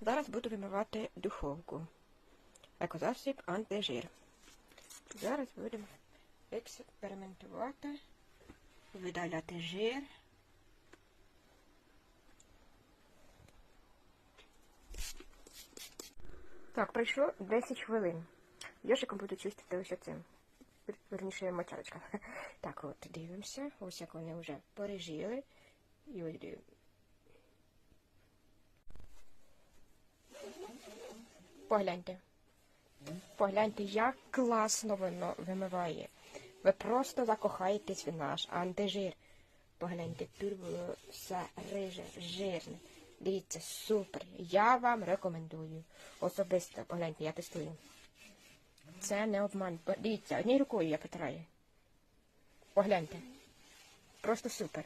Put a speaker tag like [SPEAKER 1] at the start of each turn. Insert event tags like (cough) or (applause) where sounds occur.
[SPEAKER 1] Зараз буду вимивати духовку. Екозасіб антижир. Зараз будемо експериментувати, видаляти жир. Так, пройшло 10 хвилин. Йошиком буду чистити ось оцим. Вер- Верніше мочалочка. (laughs) Так, от дивимося. Ось як вони вже пережили. І ось дивимося. Погляньте. Погляньте, як класно воно вимиває. Ви просто закохаєтесь в наш антижир. Погляньте, тут було все риже, жирне. Дивіться, супер. Я вам рекомендую. Особисто, погляньте, я тестую. Це не обман. Дивіться, однією рукою я потираю. Погляньте. Просто супер.